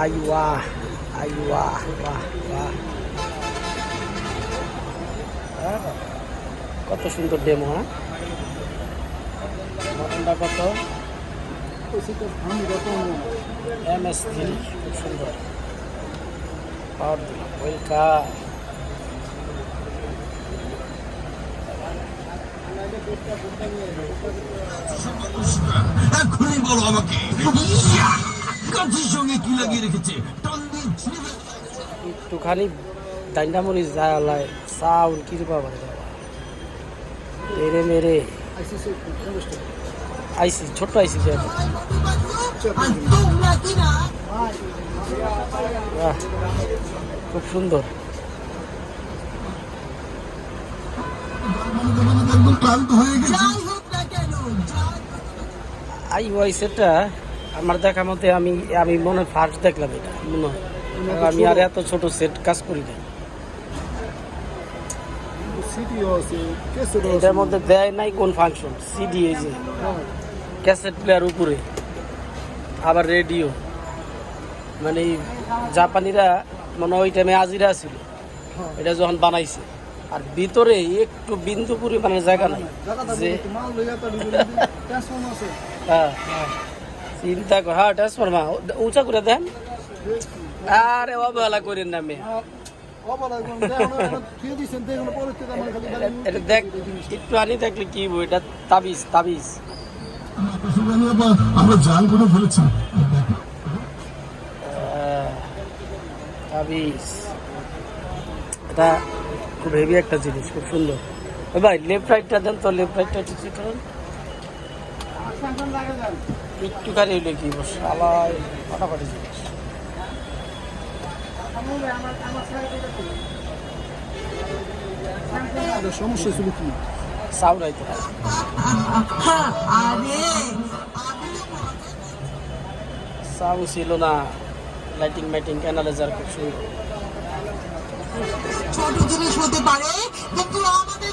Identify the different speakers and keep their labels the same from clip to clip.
Speaker 1: আইওয়া আইওয়া বাহ বাহ কত সুন্দর ডেমো হ্যাঁ? কত? এম এস থ্রি খুব সুন্দর। ওয়েলকাম
Speaker 2: এখনই বলো আমাকে ইয়া! কাঠের সঙ্গে কি লাগিয়ে রেখেছে
Speaker 1: একটুখানি ডাইন্ডামরি জালায় সাউন্ড কিছু পাবা বাবা মেরে আইসি ছোট্ট আইসি খুব সুন্দর
Speaker 2: হয়ে
Speaker 1: আই ওয়াই সেটটা আমার দেখা মতে আমি আমি মনে ফার্স্ট দেখলাম এটা মনে হয়। আমি আর এত ছোট সেট কাজ করি না এটার মধ্যে দেয় নাই কোন ফাংশন সিডি এই যে। ক্যাসেট প্লেয়ার উপরে। আবার রেডিও মানে জাপানিরা মনে হয় ওই টাইমে আজিরা ছিল। এটা যখন বানাইছে। আর ভিতরে একটু বিন্দু পরিমাণের জায়গা নাই। যে হ্যাঁ। চিন্তা কর হ্যাঁ ট্রান্সফরমা উঁচা করে দেন। আরে অবহেলা করেন না মেয়ে। এটা দেখ একটু আনি দেখলে কি এটা তাবিজ তাবিজ।
Speaker 2: আমরা জাল করে ফেলেছি।
Speaker 1: তাবিজ। এটা খুব হেভি একটা জিনিস খুব সুন্দর। ভাই লেফট রাইটটা দেন তো লেফট রাইটটা একটু চেক করেন। একটুখানি হইলে কি বস আলাই ফাটাফাটি জিনিস।
Speaker 3: সমস্যা ছিল কি
Speaker 1: সাউন্ড
Speaker 2: আরে
Speaker 1: সাউন্ড ছিল না, লাইটিং মাইটিং, অ্যানালাইজার খুব
Speaker 2: ছোট জিনিস হতে পারে, কিন্তু আমাদের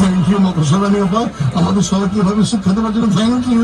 Speaker 2: থ্যাংক ইউ মকসলানি আপা আমাদের সবাইকে এভাবে শিক্ষা দেওয়ার জন্য থ্যাংক ইউ